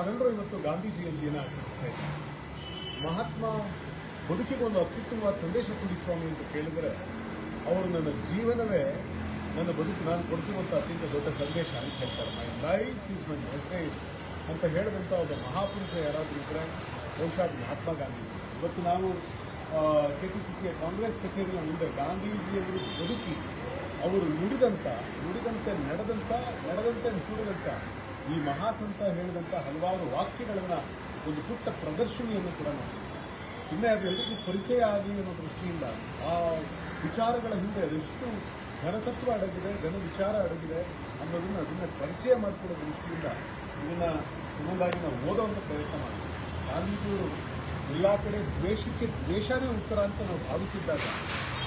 ನಾವೆಲ್ಲರೂ ಇವತ್ತು ಗಾಂಧಿ ಜಯಂತಿಯನ್ನು ಆಚರಿಸ್ತಾ ಇದ್ದೀವಿ ಮಹಾತ್ಮ ಬದುಕಿಗೆ ಒಂದು ಅತ್ಯುತ್ತಮವಾದ ಸಂದೇಶ ಕೊಡಿ ಸ್ವಾಮಿ ಅಂತ ಕೇಳಿದರೆ, ಅವರು ನನ್ನ ಜೀವನವೇ ನನ್ನ ಬದುಕು ನಾನು ಕೊಡ್ತಿರುವಂಥ ಅತ್ಯಂತ ದೊಡ್ಡ ಸಂದೇಶ ಅಂತ ಹೇಳ್ತಾರೆ. My life is my message ಅಂತ ಹೇಳಿದಂಥ ಒಬ್ಬ ಮಹಾಪುರುಷ ಯಾರಾದರೂ ಇದ್ದರೆ ಬಹುಶಃ ಮಹಾತ್ಮ ಗಾಂಧಿ ಇವತ್ತು ನಾವು ಕೆ ಪಿ ಸಿ ಸಿಯ ಕಾಂಗ್ರೆಸ್ ಕಚೇರಿಯ ಮುಂದೆ ಗಾಂಧೀಜಿಯವರು ಬದುಕಿ, ಅವರು ನುಡಿದಂಥ ನುಡಿದಂತೆ ನಡೆದಂಥ ನಡೆದಂತೆ ನುಡಿದಂಥ ಈ ಮಹಾಸಂತ ಹೇಳಿದಂಥ ಹಲವಾರು ವಾಕ್ಯಗಳನ್ನು ಒಂದು ಪುಟ್ಟ ಪ್ರದರ್ಶನಿಯನ್ನು ಕೂಡ ನಾವು ಸುಮ್ಮನೆ ಅದು ಎಲ್ಲರಿಗೂ ಪರಿಚಯ ಆಗಲಿ ಅನ್ನೋ ದೃಷ್ಟಿಯಿಂದ ಆ ವಿಚಾರಗಳ ಹಿಂದೆ ಅದೆಷ್ಟು ಘನತತ್ವ ಅಡಗಿದೆ, ಘನ ವಿಚಾರ ಅಡಗಿದೆ ಅನ್ನೋದನ್ನ ಅದನ್ನ ಪರಿಚಯ ಮಾಡಿಕೊಡೋ ದೃಷ್ಟಿಯಿಂದ ಇದನ್ನ ಇನ್ನೊಂದಾಗಿ ನಾವು ಓದೋವಂಥ ಪ್ರಯತ್ನ ಮಾಡ್ತೀವಿ. ಗಾಂಧೀಜಿಯವರು ಎಲ್ಲ ಕಡೆ ದ್ವೇಷಕ್ಕೆ ದ್ವೇಷವೇ ಉತ್ತರ ಅಂತ ನಾವು ಭಾವಿಸಿದ್ದಾಗ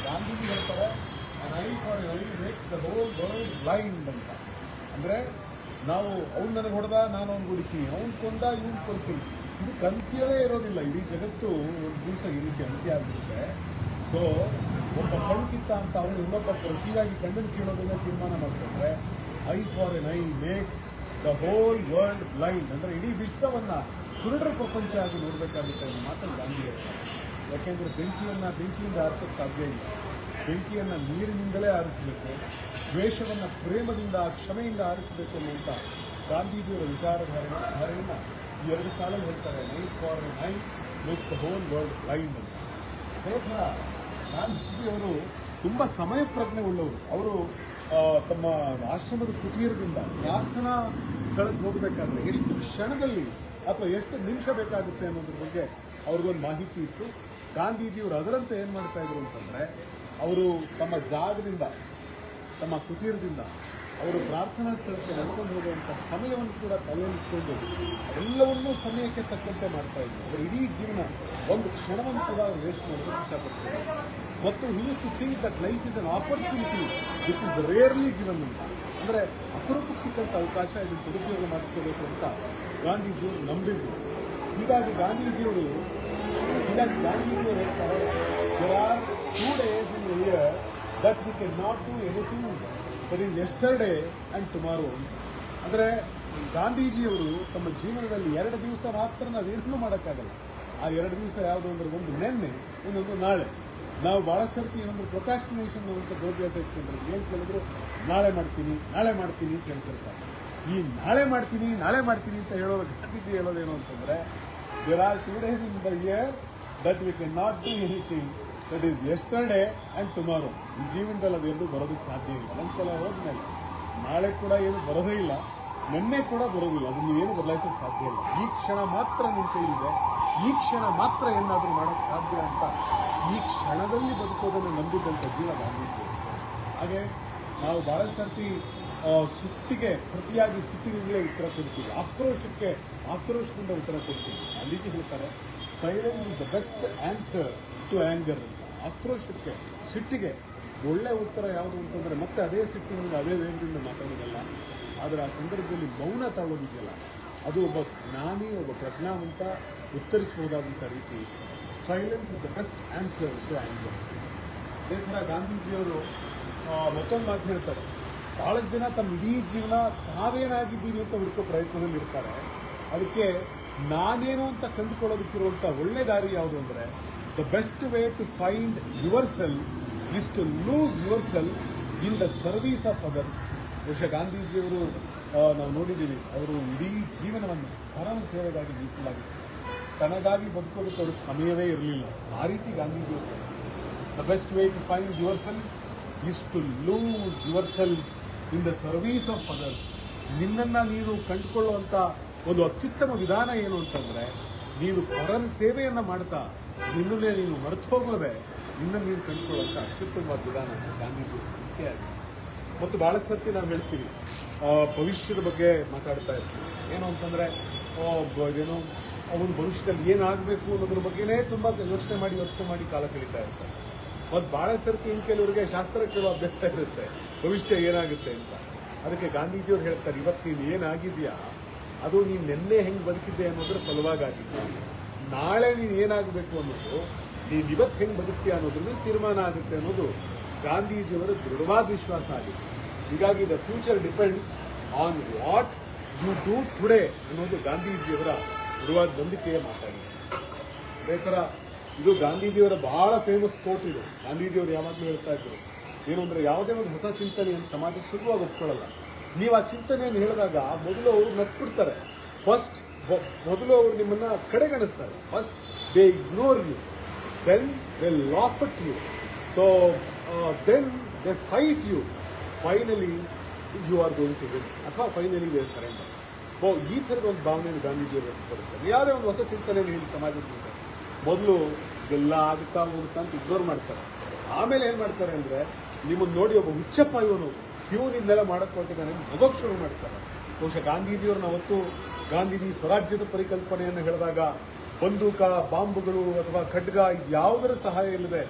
ಗಾಂಧೀಜಿ ಹೇಳ್ತಾರೆ eye for eye makes the whole world blind ಅಂತ. ಅಂದರೆ ನಾವು ಅವ್ನು ನನಗೆ ಹೊಡೆದ, ನಾನು ಅವ್ನು ಹುಡುಕಿನಿ ಅವ್ನು ಕೊಂದ, ಇವ್ನು ಕೊಲ್ತೀನಿ. ಇದಕ್ಕೆ ಅಂತ್ಯವೇ ಇರೋದಿಲ್ಲ. ಇಡೀ ಜಗತ್ತು ಒಂದು ದಿವಸ ಈ ರೀತಿ ಅಂತ್ಯ ಆಗಿರುತ್ತೆ ಸೊ ಒಬ್ಬ ಕಣ್ಕಿತ್ತ ಅಂತ ಅವನು ಇನ್ನೊಬ್ಬ ಪ್ರತಿಯಾಗಿ ಕಣ್ಣನ್ನು ಕೀಳೋದನ್ನ ತೀರ್ಮಾನ ಮಾಡ್ಕೊಂಡ್ರೆ eye for an eye makes the whole world blind ಅಂದರೆ ಇಡೀ ವಿಶ್ವವನ್ನು ಕುರುಡರ ಪ್ರಪಂಚ ಆಗಿ ನೋಡಬೇಕಾಗುತ್ತೆ ಅನ್ನೋ ಮಾತನ್ನು ಗಾಂಧಿ ಯಾಕೆಂದರೆ ಬೆಂಕಿಯನ್ನು ಬೆಂಕಿಯಿಂದ ಆರಿಸೋಕ್ಕೆ ಸಾಧ್ಯ ಇಲ್ಲ. ಬೆಂಕಿಯನ್ನು ನೀರಿನಿಂದಲೇ ಆರಿಸಬೇಕು. ದ್ವೇಷವನ್ನು ಪ್ರೇಮದಿಂದ, ಕ್ಷಮೆಯಿಂದ ಆರಿಸಬೇಕು ಅನ್ನುವಂಥ ಗಾಂಧೀಜಿಯವರ ವಿಚಾರಧಾರಣೆ ಧಾರೆಯನ್ನು ಈ ಎರಡು ಸಾಲಲ್ಲಿ ಹೇಳ್ತಾರೆ. Night for nine makes the whole world line ಅಂತ. ಅದೇ ಥರ ಗಾಂಧೀಜಿಯವರು ತುಂಬ ಸಮಯ ಪ್ರಜ್ಞೆ ಉಳ್ಳವರು. ಅವರು ತಮ್ಮ ಆಶ್ರಮದ ಕುಟೀರದಿಂದ ಪ್ರಾರ್ಥನಾ ಸ್ಥಳಕ್ಕೆ ಹೋಗಬೇಕಾದ್ರೆ ಎಷ್ಟು ಕ್ಷಣದಲ್ಲಿ ಅಥವಾ ಎಷ್ಟು ನಿಮಿಷ ಬೇಕಾಗುತ್ತೆ ಅನ್ನೋದ್ರ ಬಗ್ಗೆ ಅವ್ರಿಗೊಂದು ಮಾಹಿತಿ ಇತ್ತು. ಗಾಂಧೀಜಿಯವರು ಅದರಂತೆ ಏನು ಮಾಡ್ತಾ ಇದ್ರು ಅಂತಂದರೆ, ಅವರು ತಮ್ಮ ಜಾಗದಿಂದ ತಮ್ಮ ಕುಟೀರದಿಂದ ಅವರು ಪ್ರಾರ್ಥನಾ ಸ್ಥಳಕ್ಕೆ ನಡ್ಕೊಂಡು ಹೋಗುವಂಥ ಸಮಯವನ್ನು ಕೂಡ ತಲೆಯಲ್ಲಿಟ್ಕೊಂಡು ಎಲ್ಲವನ್ನೂ ಸಮಯಕ್ಕೆ ತಕ್ಕಂತೆ ಮಾಡ್ತಾ ಇದ್ದರು. ಅವರ ಇಡೀ ಜೀವನ ಒಂದು ಕ್ಷಣವನ್ನು ಕೂಡ ಅವರು ವೇಸ್ಟ್ ಮಾಡೋದಕ್ಕೆ ಇಷ್ಟಪಡ್ತಾರೆ. ಮತ್ತು use to think that life is an opportunity which is rarely given ಅಂತ. ಅಂದರೆ ಅಪರೂಪಕ್ಕೆ ಸಿಕ್ಕಂಥ ಅವಕಾಶ ಇದನ್ನು ಸದುಪಯೋಗ ಮಾಡಿಸ್ಕೋಬೇಕು ಅಂತ ಗಾಂಧೀಜಿಯವರು ನಂಬಿದ್ರು. ಹೀಗಾಗಿ ಗಾಂಧೀಜಿಯವರು ಹೀಗಾಗಿ ಗಾಂಧೀಜಿಯವರು ಹೇಳ್ತಾರೆ two days in the year we can not do anything yesterday yesterday and tomorrow. ಅಂದರೆ ಗಾಂಧೀಜಿಯವರು ತಮ್ಮ ಜೀವನದಲ್ಲಿ ಎರಡು ದಿವಸ ಮಾತ್ರ ನಾವು ಏನೂ ಮಾಡೋಕ್ಕಾಗಲ್ಲ. ಆ ಎರಡು ದಿವಸ ಯಾವುದು ಅಂದ್ರೆ ಒಂದು ನೆನ್ನೆ, ಇನ್ನೊಂದು ನಾಳೆ. ನಾವು ಭಾಳ ಸರ್ತಿ ಏನಂದ್ರೆ ಪ್ರೊಕಾಸ್ಟಿನೇಷನ್ ಅಂತ ದೌರ್ಭ್ಯಾಸ ಇಟ್ಕೊಂಡ್ರೆ ಏನು ಕೇಳಿದ್ರು ನಾಳೆ ಮಾಡ್ತೀನಿ ನಾಳೆ ಮಾಡ್ತೀನಿ ಅಂತ ಹೇಳ್ತಿರ್ತಾರೆ. ಈ ನಾಳೆ ಮಾಡ್ತೀನಿ ನಾಳೆ ಮಾಡ್ತೀನಿ ಅಂತ ಹೇಳೋರು ಗಾಂಧೀಜಿ ಹೇಳೋದೇನು ಅಂತಂದರೆ there are two days in the year that we can not do anything that is yesterday and tomorrow ಈ ಜೀವನದಲ್ಲಿ ಅದೆರಡು ಬರೋದಕ್ಕೆ ಸಾಧ್ಯ ಇಲ್ಲ. ಒಂದ್ಸಲ ಹೋದ್ಮೇಲೆ, ನಾಳೆ ಕೂಡ ಏನು ಬರೋದೇ ಇಲ್ಲ. ನಿನ್ನೆ ಕೂಡ ಬರೋದಿಲ್ಲ. ಅದನ್ನ ನೀವೇನು ಬದಲಾಯಿಸೋಕ್ಕೆ ಸಾಧ್ಯ ಇಲ್ಲ. ಈ ಕ್ಷಣ ಮಾತ್ರ ನಿಮ್ಮ ಕೈಲಿದೆ. ಈ ಕ್ಷಣ ಮಾತ್ರ ಏನಾದರೂ ಮಾಡೋಕ್ಕೆ ಸಾಧ್ಯ ಅಂತ ಈ ಕ್ಷಣದಲ್ಲಿ ಬದುಕೋದನ್ನು ನಂಬಿದ್ದಂಥ ಜೀವ ಗಾಂಧೀಜಿ. ಹಾಗೆ ನಾವು ಭಾಳ ಸರ್ತಿ ಸುತ್ತಿಗೆ, ಪ್ರತಿಯಾಗಿ ಸುತ್ತಿನಿಂದಲೇ ಉತ್ತರ ಕೊಡ್ತೀವಿ. ಆಕ್ರೋಶಕ್ಕೆ ಆಕ್ರೋಶದಿಂದ ಉತ್ತರ ಕೊಡ್ತೀವಿ. ಗಾಂಧೀಜಿ ಹೇಳ್ತಾರೆ silence is the best answer to anger ಆಕ್ರೋಶಕ್ಕೆ, ಸಿಟ್ಟಿಗೆ. ಒಳ್ಳೆ ಉತ್ತರ ಯಾವುದು ಅಂತಂದರೆ ಮತ್ತೆ ಅದೇ ಸಿಟ್ಟಿನಿಂದ ಅದೇ ವೇಗದಿಂದ ಮಾತಾಡೋದಲ್ಲ. ಆದರೆ ಆ ಸಂದರ್ಭದಲ್ಲಿ ಮೌನ ತಾಳೋದಿದೆಯಲ್ಲ, ಅದು ಒಬ್ಬ ಜ್ಞಾನಿ, ಒಬ್ಬ ಪ್ರಜ್ಞಾವಂತ ಉತ್ತರಿಸಬಹುದಾದಂಥ ರೀತಿ silence is the best answer to anger ಅದೇ ಥರ ಗಾಂಧೀಜಿಯವರು ಮತ್ತೊಂದು ಮಾತು ಹೇಳ್ತಾರೆ. ಭಾಳಷ್ಟು ಜನ ತಮ್ಮ ಇಡೀ ಜೀವನ ತಾವೇನಾಗಿದ್ದೀನಿ ಅಂತ ಹುಡುಕೋ ಪ್ರಯತ್ನದಲ್ಲಿ ಇರ್ತಾರೆ ಅದಕ್ಕೆ ನಾನೇನು ಅಂತ ಕಂಡುಕೊಳ್ಳೋದಕ್ಕಿರುವಂಥ ಒಳ್ಳೆ ದಾರಿ ಯಾವುದು ಅಂದರೆ the best way to find yourself is to lose yourself in the service of others ಬಹುಶಃ ಗಾಂಧೀಜಿಯವರು ನಾವು ನೋಡಿದ್ದೀವಿ, ಅವರು ಇಡೀ ಜೀವನವನ್ನು ಪರಮ ಸೇವೆಗಾಗಿ ಮೀಸಲಾಗಿತ್ತು. ತನಗಾಗಿ ಬದುಕೋದಕ್ಕೆ ಅವ್ರಿಗೆ ಸಮಯವೇ ಇರಲಿಲ್ಲ. ಆ ರೀತಿ ಗಾಂಧೀಜಿಯವರು the best way to find yourself is to lose yourself in the service of others ನಿನ್ನನ್ನು ನೀನು ಕಂಡುಕೊಳ್ಳುವಂಥ ಒಂದು ಅತ್ಯುತ್ತಮ ವಿಧಾನ ಏನು ಅಂತಂದರೆ, ನೀನು ಪರರ ಸೇವೆಯನ್ನು ಮಾಡ್ತಾ ನಿನ್ನನ್ನೇ ನೀನು ಮರೆತು ಹೋಗೋದೆ, ನಿನ್ನ ನೀನು ಕಂಡುಕೊಳ್ಳುವಂಥ ಅತ್ಯುತ್ತಮವಾದ ವಿಧಾನ ಗಾಂಧೀಜಿ ಮುಖ್ಯ ಆಗಿದೆ ಮತ್ತು ಭಾಳ ಸರ್ತಿ ನಾವು ಹೇಳ್ತೀವಿ ಭವಿಷ್ಯದ ಬಗ್ಗೆ ಮಾತಾಡ್ತಾ ಇರ್ತೀವಿ. ಏನು ಅಂತಂದರೆ ಏನು ಅವನ ಭವಿಷ್ಯದಲ್ಲಿ ಏನಾಗಬೇಕು ಅನ್ನೋದ್ರ ಬಗ್ಗೆನೇ ತುಂಬ ಯೋಚನೆ ಮಾಡಿ ಯೋಚನೆ ಮಾಡಿ ಕಾಲ ಕಳೀತಾ ಇರ್ತಾರೆ. ಮತ್ತು ಭಾಳ ಸರ್ತಿ ಇನ್ನು ಕೆಲವರಿಗೆ ಶಾಸ್ತ್ರ ಕೇಳೋ ಅಭ್ಯಾಸ ಇರುತ್ತೆ, ಭವಿಷ್ಯ ಏನಾಗುತ್ತೆ ಅಂತ. ಅದಕ್ಕೆ ಗಾಂಧೀಜಿಯವ್ರು ಹೇಳ್ತಾರೆ, ಇವತ್ತು ನೀನು ಏನಾಗಿದೆಯಾ ಅದು ನೀನು ನಿನ್ನೆ ಹೆಂಗೆ ಬದುಕಿದ್ದೆ ಅನ್ನೋದ್ರ ಫಲವಾಗಾಗಿದ್ದು ನಾಳೆ ನೀನು ಏನಾಗಬೇಕು ಅನ್ನೋದು, ನೀನು ಇವತ್ತು ಹೆಂಗೆ ಬದುಕ್ತೀಯ ಅನ್ನೋದ್ರಿಂದ ತೀರ್ಮಾನ ಆಗುತ್ತೆ ಅನ್ನೋದು ಗಾಂಧೀಜಿಯವರ ದೃಢವಾದ ವಿಶ್ವಾಸ ಆಗಿದೆ. ಹೀಗಾಗಿ the future depends on what you do today ಅನ್ನೋದು ಗಾಂಧೀಜಿಯವರ ದೃಢವಾದ ನಂಬಿಕೆಯ ಮಾತಾಗಿದೆ ಅದೇ ಥರ ಇದು ಗಾಂಧೀಜಿಯವರ ಬಹಳ ಫೇಮಸ್ ಕೋಟ್ ಇದು. ಗಾಂಧೀಜಿಯವರು ಯಾವಾಗಲೂ ಹೇಳ್ತಾ ಇದ್ರು ಏನು ಅಂದರೆ ಯಾವುದೇ ಒಂದು ಹೊಸ ಚಿಂತನೆಯನ್ನು ಸಮಾಜ ಸುಲಭವಾಗಿ ಒಪ್ಕೊಳ್ಳಲ್ಲ. ನೀವು ಆ ಚಿಂತನೆಯನ್ನು ಹೇಳಿದಾಗ ಮೊದಲು ಅವರು ನಕ್ಬಿಡ್ತಾರೆ. ಫಸ್ಟ್ ಮೊದಲು ಅವರು ನಿಮ್ಮನ್ನ ಕಡೆಗಣಿಸ್ತಾರೆ. First they ignore you then they laugh at you so then they fight you finally you are going to win ಅಥವಾ ಫೈನಲಿ ದೇ ಸರೆಂಡರ್ ಓ ಈ ಥರದ ಒಂದು ಭಾವನೆಯನ್ನು ಗಾಂಧೀಜಿಯವರು ವ್ಯಕ್ತಪಡಿಸ್ತಾರೆ. ಯಾವುದೇ ಒಂದು ಹೊಸ ಚಿಂತನೆಯನ್ನು ಹೇಳಿ ಮುಂದೆ. ಮೊದಲು ಎಲ್ಲ ಆಗುತ್ತಾ ಹೋಗುತ್ತಾ ಅಂತ ಇಗ್ನೋರ್ ಮಾಡ್ತಾರೆ. ಆಮೇಲೆ ಏನು ಮಾಡ್ತಾರೆ ಅಂದರೆ, ನಿಮ್ಮನ್ನು ನೋಡಿ ಒಬ್ಬ ಹುಚ್ಚಪ್ಪ ಇವನು. ಶಿವನಿಂದೆಲ್ಲ ಮಾಡಕ್ಕೆ ಹೊರಟಿದ್ದಾನೆ ಮಗೋಕ್ ಶುರು ಮಾಡ್ತಾರೆ. ಬಹುಶಃ ಗಾಂಧೀಜಿಯವ್ರನ್ನ ಅವತ್ತು ಗಾಂಧೀಜಿ ಸ್ವರಾಜ್ಯದ ಪರಿಕಲ್ಪನೆಯನ್ನು ಹೇಳಿದಾಗ ಬಂದೂಕ, ಬಾಂಬುಗಳು ಅಥವಾ ಖಡ್ಗ ಯಾವುದರ ಸಹಾಯ ಇಲ್ಲದೆ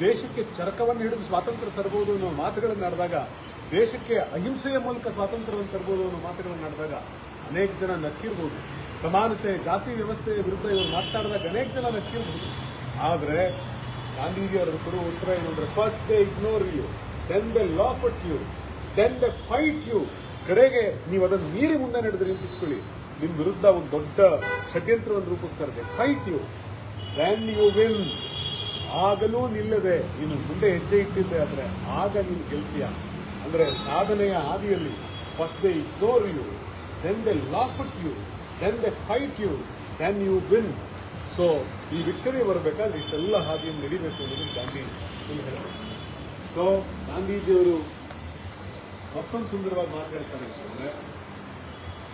ದೇಶಕ್ಕೆ ಚರಕವನ್ನು ಹಿಡಿದು ಸ್ವಾತಂತ್ರ್ಯ ತರಬಹುದು ಅನ್ನೋ ಮಾತುಗಳನ್ನು ಆಡಿದಾಗ, ದೇಶಕ್ಕೆ ಅಹಿಂಸೆಯ ಮೂಲಕ ಸ್ವಾತಂತ್ರ್ಯವನ್ನು ತರಬಹುದು ಅನ್ನೋ ಮಾತುಗಳನ್ನು ಆಡಿದಾಗ ಅನೇಕ ಜನ ನಕ್ಕಿರ್ಬೋದು. ಸಮಾನತೆ, ಜಾತಿ ವ್ಯವಸ್ಥೆಯ ವಿರುದ್ಧ ಇವರು ಮಾತನಾಡಿದಾಗ ಅನೇಕ ಜನ ನಕ್ಕಿರ್ಬೋದು. ಆದರೆ ಗಾಂಧೀಜಿಯವರು ಕೊಡುವ ಉತ್ತರ ಏನು ಅಂದ್ರೆ first they ignore you then they laugh at you then they fight you ಕಡೆಗೆ ನೀವು ಅದನ್ನು ಮೀರಿ ಮುಂದೆ ನಡೆದ್ರಿ ಅಂತ ಇಟ್ಕೊಳ್ಳಿ. ನಿಮ್ಮ ವಿರುದ್ಧ ಒಂದು ದೊಡ್ಡ ಷಡ್ಯಂತ್ರವನ್ನು ರೂಪಿಸ್ತಾರೆ. Fight you then you win ಆಗಲೂ ನಿಲ್ಲದೆ. ನೀನು ಮುಂದೆ ಹೆಜ್ಜೆ ಇಟ್ಟಿದ್ದೆ ಆದ್ರೆ ಆಗ ನೀನು ಗೆಲ್ತೀಯ. ಅಂದರೆ ಸಾಧನೆಯ ಹಾದಿಯಲ್ಲಿ first they ignore you then they laugh at you then they fight you then you win so ಈ ವಿಕ್ಟರಿ ಬರಬೇಕಾದ್ರೆ ಇಷ್ಟೆಲ್ಲ ಹಾದಿಯನ್ನು ನಡಿಬೇಕು ಅನ್ನೋದು ಗಾಂಧಿ ಸೊ ಗಾಂಧೀಜಿಯವರು ಮತ್ತೊಂದು ಸುಂದರವಾಗಿ ಮಾತಾಡ್ತಾರೆ ಅಂತಂದ್ರೆ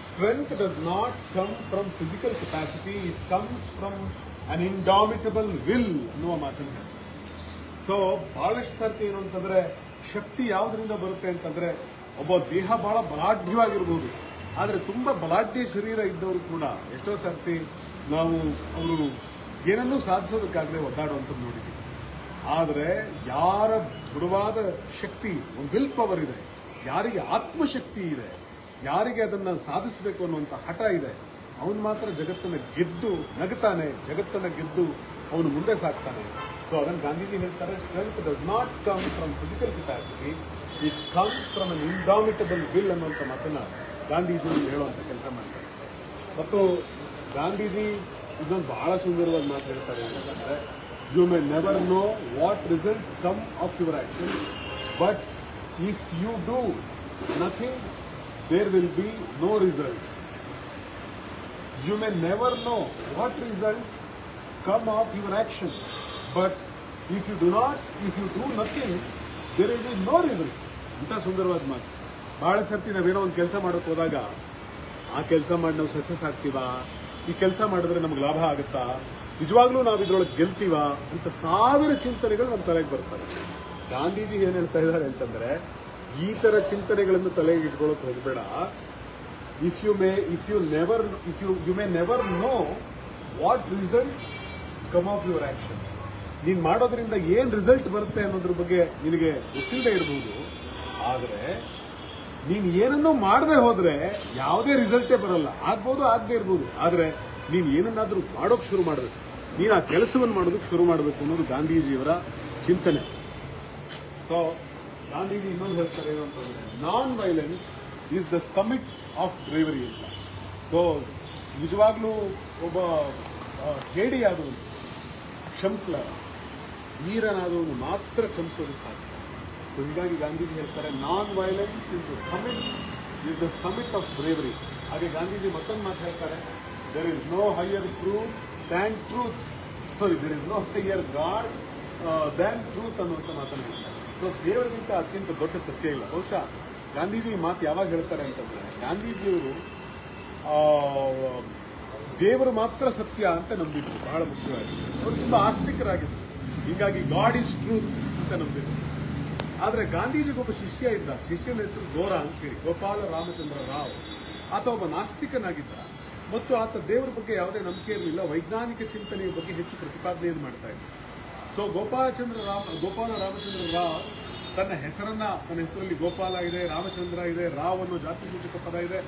strength does not come from physical capacity it comes from an indomitable will ಅನ್ನುವ ಮಾತನ್ನು ಸೊ ಬಹಳಷ್ಟು ಸರ್ತಿ ಏನು ಅಂತಂದ್ರೆ, ಶಕ್ತಿ ಯಾವುದರಿಂದ ಬರುತ್ತೆ ಅಂತಂದ್ರೆ, ಒಬ್ಬ ದೇಹ ಬಹಳ ಬಲಾಢ್ಯವಾಗಿರ್ಬೋದು. ಆದರೆ ತುಂಬಾ ಬಲಾಢ್ಯ ಶರೀರ ಇದ್ದವರು ಕೂಡ ಎಷ್ಟೋ ಸರ್ತಿ ನಾವು ಅವರು ಏನನ್ನೂ ಸಾಧಿಸೋದಕ್ಕಾಗಲೇ ಒದ್ದಾಡುವಂಥದ್ದು ನೋಡಿದ್ದೀವಿ. ಆದರೆ, ಯಾರ ದೃಢವಾದ ಶಕ್ತಿ, ಒಂದು ವಿಲ್ ಪವರ್ ಇದೆ ಯಾರಿಗೆ ಆತ್ಮಶಕ್ತಿ ಇದೆ, ಯಾರಿಗೆ ಅದನ್ನು ಸಾಧಿಸಬೇಕು ಅನ್ನುವಂಥ ಹಠ ಇದೆ, ಅವನು ಮಾತ್ರ ಜಗತ್ತನ್ನು ಗೆದ್ದು ನಗುತ್ತಾನೆ ಜಗತ್ತನ್ನು ಗೆದ್ದು ಅವನು ಮುಂದೆ ಸಾಕ್ತಾನೆ ಸೊ ಅದನ್ನು ಗಾಂಧೀಜಿ ಹೇಳ್ತಾರೆ strength does not come from physical capacity it comes from an indomitable will ಅನ್ನುವಂಥ ಮಾತನ್ನು ಗಾಂಧೀಜಿ ಹೇಳುವಂಥ ಕೆಲಸ ಮಾಡ್ತಾರೆ. ಮತ್ತು ಗಾಂಧೀಜಿ ಇದೊಂದು ಬಹಳ ಸುಂದರವಾಗಿ ಮಾತು ಹೇಳ್ತಾರೆ ಅಂತಂದರೆ you may never know what result come of your action but if you do nothing there will be no results you may never know what result come of your actions. But if you do not, if you do nothing, there will be no results. ಅಂತ ಸುಂದರವಾದ ಮಾತು. ಭಾಳ ಸರ್ತಿ ನಾವೇನೋ ಒಂದು ಕೆಲಸ ಮಾಡೋಕೆ ಹೋದಾಗ, ಆ ಕೆಲಸ ಮಾಡಿ ನಾವು ಸಕ್ಸಸ್ ಆಗ್ತೀವಾ? ಈ ಕೆಲಸ ಮಾಡಿದ್ರೆ ನಮ್ಗೆ ಲಾಭ ಆಗುತ್ತಾ? ನಿಜವಾಗ್ಲೂ ನಾವು ಇದರೊಳಗೆ ಗೆಲ್ತೀವಾ? ಅಂತ ಸಾವಿರ ಚಿಂತನೆಗಳು ನಮ್ಮ ತಲೆಗೆ ಬರ್ತವೆ. ಗಾಂಧೀಜಿ ಏನ್ ಹೇಳ್ತಾ ಇದ್ದಾರೆ ಅಂತಂದ್ರೆ, ಈ ತರ ಚಿಂತನೆಗಳನ್ನು ತಲೆಗೆ ಇಟ್ಕೊಳ್ಳೋಕೆ ಹೋಗಬೇಡ. If you may if you never if you you may never know what result come of your actions. ನೀನ್ ಮಾಡೋದ್ರಿಂದ ಏನ್ ರಿಸಲ್ಟ್ ಬರುತ್ತೆ ಅನ್ನೋದ್ರ ಬಗ್ಗೆ ನಿನಗೆ ಗೊತ್ತಿಲ್ಲದೆ ಇರಬಹುದು ಆದ್ರೆ, ನೀನ್ ಏನನ್ನೂ ಮಾಡದೆ ಹೋದ್ರೆ ಯಾವುದೇ ರಿಸಲ್ಟೇ ಬರಲ್ಲ. ಆಗ್ಬೋದು, ಆಗದೆ ಇರ್ಬೋದು. ಆದ್ರೆ, ನೀನ್ ಏನನ್ನಾದ್ರೂ ಮಾಡೋಕ್ ಶುರು ಮಾಡಬೇಕು. ನೀನ್ ಆ ಕೆಲಸವನ್ನು ಮಾಡೋದಕ್ಕೆ ಶುರು ಮಾಡಬೇಕು ಅನ್ನೋದು ಗಾಂಧೀಜಿಯವರ ಚಿಂತನೆ. ಸೊ ಗಾಂಧೀಜಿ ಇನ್ನೊಂದು ಹೇಳ್ತಾರೆ ಏನು ಅಂತಂದ್ರೆ non violence is the summit of bravery ಅಂತ ಸೊ ನಿಜವಾಗ್ಲೂ ಒಬ್ಬ ಹೇಡಿ ಆದವನು ಕ್ಷಮಿಸಲಾರ ವೀರನಾದವನು ಮಾತ್ರ ಕ್ಷಮಿಸೋದಕ್ಕೆ ಸಾಧ್ಯ. ಸೊ ಹೀಗಾಗಿ ಗಾಂಧೀಜಿ ಹೇಳ್ತಾರೆ non violence is the summit is the summit of bravery ಹಾಗೆ ಗಾಂಧೀಜಿ ಮತ್ತೊಂದು ಮಾತು ಹೇಳ್ತಾರೆ there is no higher truth than truth sorry there is no higher God than truth ಅನ್ನುವಂಥ ಮಾತನ್ನು ಹೇಳ್ತಾರೆ. ಸೊ ದೇವರಿಗಿಂತ ಅತ್ಯಂತ ದೊಡ್ಡ ಸತ್ಯ ಇಲ್ಲ. ಬಹುಶಃ ಗಾಂಧೀಜಿ ಮಾತು ಯಾವಾಗ ಹೇಳ್ತಾರೆ ಅಂತಂದ್ರೆ ಗಾಂಧೀಜಿಯವರು ದೇವರು ಮಾತ್ರ ಸತ್ಯ ಅಂತ ನಂಬಿದ್ರು. ಬಹಳ ಮುಖ್ಯವಾಗಿ. ಅವರು ತುಂಬಾ ಆಸ್ತಿಕರಾಗಿದ್ರು. ಹೀಗಾಗಿ ಗಾಡ್ ಇಸ್ ಟ್ರೂತ್ ಅಂತ ನಂಬಿದ್ರು. ಆದರೆ ಗಾಂಧೀಜಿಗೆ ಒಬ್ಬ ಶಿಷ್ಯ ಇದ್ದ, ಶಿಷ್ಯನ ಹೆಸರು ಗೋರ ಅಂತ ಹೇಳಿ, ಗೋಪಾಲ ರಾಮಚಂದ್ರ ರಾವ್. ಆತ ಒಬ್ಬ ನಾಸ್ತಿಕನಾಗಿದ್ದ. ಮತ್ತು ಆತ ದೇವರ ಬಗ್ಗೆ ಯಾವುದೇ ನಂಬಿಕೆ ಇರಲಿಲ್ಲ ವೈಜ್ಞಾನಿಕ ಚಿಂತನೆಯ ಬಗ್ಗೆ ಹೆಚ್ಚು ಪ್ರತಿಪಾದನೆಯನ್ನು ಮಾಡ್ತಾ ಇದ್ದ. ಸೊ ಗೋಪಾಲಚಂದ್ರ ರಾಮ ಗೋಪಾಲ ರಾಮಚಂದ್ರ ರಾವ್ ತನ್ನ ಹೆಸರನ್ನ, ತನ್ನ ಹೆಸರಲ್ಲಿ ಗೋಪಾಲ ಇದೆ, ರಾಮಚಂದ್ರ ಇದೆ, ರಾವ್ ಅನ್ನೋ ಜಾತಿ ಸೂಚಕ ಪದ ಇದೆ.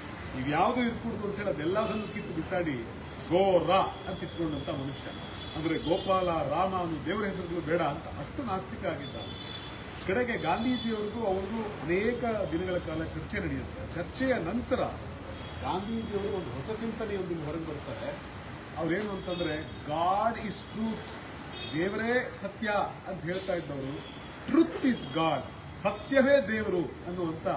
ಇವ್ಯಾವುದೂ ಇರ್ಕೂಡ್ದು ಅಂತ ಹೇಳಿ ಅದೆಲ್ಲದನ್ನು ಕಿತ್ತು ಬಿಸಾಡಿ, ಗೋ ರಾ ಅಂತ ಇಟ್ಕೊಂಡಂತ ಮನುಷ್ಯ. ಅಂದ್ರೆ ಗೋಪಾಲ, ರಾಮ ಅನ್ನೋ ದೇವರ ಹೆಸರುಗಳು ಬೇಡ ಅಂತ ಅಷ್ಟು ನಾಸ್ತಿಕ ಆಗಿದ್ದ. ಕಡೆಗೆ ಗಾಂಧೀಜಿಯವರಿಗೂ ಅವ್ರಿಗೂ ಅನೇಕ ದಿನಗಳ ಕಾಲ ಚರ್ಚೆ ನಡೆಯುತ್ತೆ. ಚರ್ಚೆಯ ನಂತರ ಗಾಂಧೀಜಿಯವರು ಒಂದು ಹೊಸ ಚಿಂತನೆಯೊಂದಿಗೆ ಹೊರಗೆ ಬರ್ತಾರೆ ಅವ್ರೇನು ಅಂತಂದ್ರೆ, ಗಾಡ್ ಇಸ್ ಟ್ರೂತ್. ದೇವರೇ ಸತ್ಯ ಅಂತ ಹೇಳ್ತಾ ಇದ್ದವರು ಟ್ರುತ್ ಇಸ್ ಗಾಡ್ ಸತ್ಯವೇ ದೇವರು ಅನ್ನುವಂತ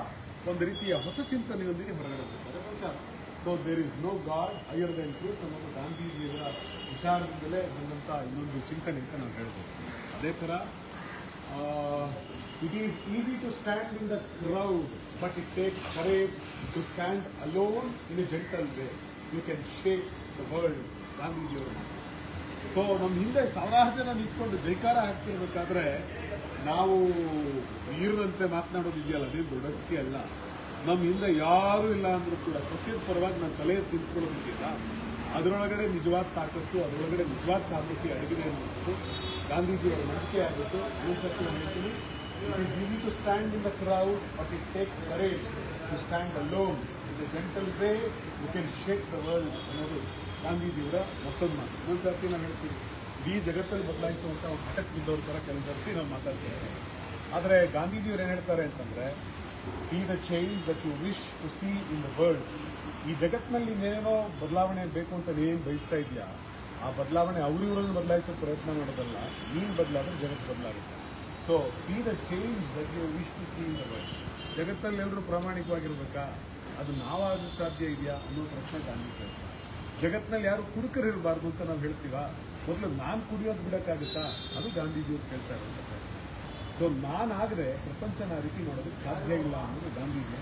ಒಂದು ರೀತಿಯ ಹೊಸ ಚಿಂತನೆಯೊಂದಿಗೆ ಹೊರಗಡೆ ಬರ್ತಾರೆ so there is no God higher than truth ಅನ್ನೋದು ಗಾಂಧೀಜಿಯವರ ವಿಚಾರದಿಂದಲೇ ಬಂದಂಥ ಇನ್ನೊಂದು ಚಿಂತನೆ ಅಂತ ನಾವು ಹೇಳ್ಬೋದು. ಅದೇ ಥರ it is easy to stand in the crowd but it take courage to stand alone in a gentle way you can shake the world ಗಾಂಧೀಜಿಯವರು ಸೊ ನಮ್ಮ ಹಿಂದೆ ಸಾವಿರಾರು ಜನ ನಿಂತ್ಕೊಂಡು ಜೈಕಾರ ಹಾಕ್ತಿರ್ಬೇಕಾದ್ರೆ ನಾವು ವೀರರಂತೆ ಮಾತನಾಡೋದಿದೆಯಲ್ಲ ಅದೇನು ದೊಡ್ಡಸ್ತಿ ಅಲ್ಲ. ನಮ್ಮ ಹಿಂದೆ ಯಾರೂ ಇಲ್ಲ ಅಂದ್ರೂ ಕೂಡ ಸತ್ಯದ ಪರವಾಗಿ ನಾನು ತಲೆ ಎತ್ತಿ ನಿಂತ್ಕೊಳ್ಳೋದಿದೆಯಲ್ಲ ಅದರೊಳಗಡೆ ನಿಜವಾದ ತಾಕತ್ತು, ಅದರೊಳಗಡೆ ನಿಜವಾದ ಸಾಮರ್ಥ್ಯ ಅಡಗಿದೆ ಅನ್ನೋದು ಗಾಂಧೀಜಿಯವರ ನಂಬಿಕೆ ಆಗಿತ್ತು. ಅನುಸರಿಸಿ ಹೇಳ್ತೀನಿ it is easy to stand in the crowd but it takes courage to stand alone in the gentle way you can shake the world ಅನ್ನೋದು ಗಾಂಧೀಜಿಯವರ ಮತ್ತೊಂದು ಮಾತು. ಇನ್ನೊಂದು ಸರ್ತಿ ನಾನು ಹೇಳ್ತೀನಿ, ಇಡೀ ಜಗತ್ತಲ್ಲಿ ಬದಲಾಯಿಸುವಂಥ ಒಂದು ಹಠಕ್ಕೆ ಬಿದ್ದವ್ರ ಥರ ಕೆಲವು ಸರ್ತಿ ನಾವು ಮಾತಾಡ್ತೇನೆ. ಆದರೆ ಗಾಂಧೀಜಿಯವ್ರು ಏನು ಹೇಳ್ತಾರೆ ಅಂತಂದರೆ be the change that you wish to see in the world ಈ ಜಗತ್ತಿನಲ್ಲಿ ಇನ್ನೇನೋ ಬದಲಾವಣೆ ಬೇಕು ಅಂತ ನೀನು ಬಯಸ್ತಾ ಇದೆಯಾ ಆ ಬದಲಾವಣೆ ಅವ್ರಿವ್ರನ್ನ ಬದಲಾಯಿಸೋ ಪ್ರಯತ್ನ ಮಾಡೋದಲ್ಲ, ನೀನು ಬದಲಾದ್ರೆ ಜಗತ್ತು ಬದಲಾಗುತ್ತೆ. So be the change that you wish to see in the world ಜಗತ್ತಲ್ಲಿ ಎಲ್ಲರೂ ಪ್ರಾಮಾಣಿಕವಾಗಿರ್ಬೇಕಾ? ಅದು ನಾವಾಗಕ್ಕೆ ಸಾಧ್ಯ ಇದೆಯಾ ಅನ್ನೋ ಪ್ರಶ್ನೆ ಗಾಂಧಿ ಕೇಳ್ತಾರೆ. ಜಗತ್ತಿನಲ್ಲಿ ಯಾರು ಕುಡುಕರಿರಬಾರ್ದು ಅಂತ ನಾವು ಹೇಳ್ತೀವ? ಮೊದಲು ನಾನು ಕುಡಿಯೋದು ಬಿಡೋಕ್ಕಾಗುತ್ತಾ? ಅದು ಗಾಂಧೀಜಿಯವ್ರು ಕೇಳ್ತಾ ಪ್ರಶ್ನೆ ಸೊ ನಾನಾಗದೆ ಪ್ರಪಂಚನ ಆ ರೀತಿ ಮಾಡೋದಕ್ಕೆ ಸಾಧ್ಯ ಇಲ್ಲ ಅನ್ನೋದು ಗಾಂಧೀಜಿ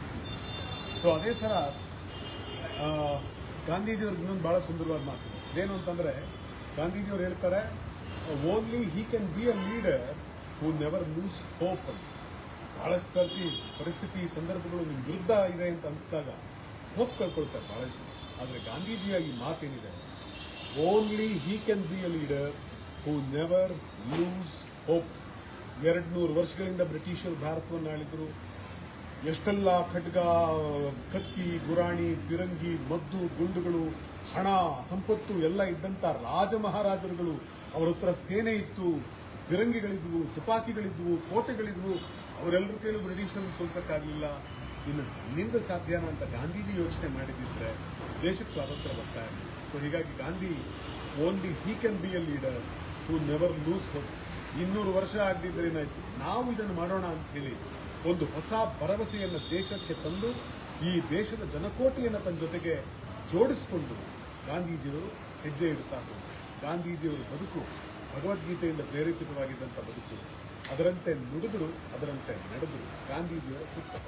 ಸೊ ಅದೇ ಥರ ಗಾಂಧೀಜಿಯವ್ರಿಗೆ ಇನ್ನೊಂದು ಭಾಳ ಸುಂದರವಾದ ಮಾತು ಏನು ಅಂತಂದರೆ ಗಾಂಧೀಜಿಯವ್ರು ಹೇಳ್ತಾರೆ only he can be a leader who never lose hope ಭಾಳಷ್ಟು ಸರ್ತಿ ಪರಿಸ್ಥಿತಿ, ಸಂದರ್ಭಗಳು ನಿಮ್ಮ ವಿರುದ್ಧ ಇದೆ ಅಂತ ಅನಿಸಿದಾಗ ಹೋಪ್ ಕಳ್ಕೊಳ್ತಾರೆ ಭಾಳಷ್ಟು ಆದರೆ ಗಾಂಧೀಜಿಯಾಗಿ ಮಾತೇನಿದೆ only he can be a leader who never lose hope ಎರಡು ನೂರು ವರ್ಷಗಳಿಂದ ಬ್ರಿಟಿಷರು ಭಾರತವನ್ನು ಆಳಿದ್ರು. ಎಷ್ಟೆಲ್ಲ ಖಡ್ಗ, ಕತ್ತಿ, ಗುರಾಣಿ, ಬಿರಂಗಿ, ಮದ್ದು, ಗುಂಡುಗಳು, ಹಣ, ಸಂಪತ್ತು ಎಲ್ಲ ಇದ್ದಂಥ ರಾಜ ಮಹಾರಾಜರುಗಳು ಅವರ ಹತ್ರ ಸೇನೆ ಇತ್ತು, ಬಿರಂಗಿಗಳಿದ್ವು, ತುಪಾಕಿಗಳಿದ್ವು, ಕೋಟೆಗಳಿದ್ವು, ಅವರೆಲ್ಲರ ಕೈಲೂ ಬ್ರಿಟಿಷರನ್ನು ಸೋಲ್ಸಕ್ಕಾಗಲಿಲ್ಲ. ಇನ್ನು ನನ್ನಿಂದ ಸಾಧ್ಯನ ಅಂತ ಗಾಂಧೀಜಿ ಯೋಚನೆ ಮಾಡಿದ್ದಿದ್ರೆ ದೇಶಕ್ಕೆ ಸ್ವಾತಂತ್ರ್ಯ ಬರ್ತಾ ಇರಲಿ ಸೊ ಹೀಗಾಗಿ Gandhi only he can be a leader to never lose hope ಇನ್ನೂರು ವರ್ಷ ಆಗದಿದ್ದರೆ ಏನಾಯ್ತು? ನಾವು ಇದನ್ನು ಮಾಡೋಣ ಅಂತ ಹೇಳಿ ಒಂದು ಹೊಸ ಭರವಸೆಯನ್ನು ದೇಶಕ್ಕೆ ತಂದು ಈ ದೇಶದ ಜನಕೋಟಿಯನ್ನು ತನ್ನ ಜೊತೆಗೆ ಜೋಡಿಸಿಕೊಂಡು ಗಾಂಧೀಜಿಯವರು ಹೆಜ್ಜೆ ಇಡ್ತಾ ಹೋದ್ರು. ಗಾಂಧೀಜಿಯವರ ಬದುಕು ಭಗವದ್ಗೀತೆಯಿಂದ ಪ್ರೇರೇಪಿತವಾಗಿದ್ದಂಥ ಬದುಕು. ಅದರಂತೆ ನುಡಿದರು ಅದರಂತೆ ನಡೆದು ಗಾಂಧೀಜಿಯವರ ಪುಸ್ತಕ.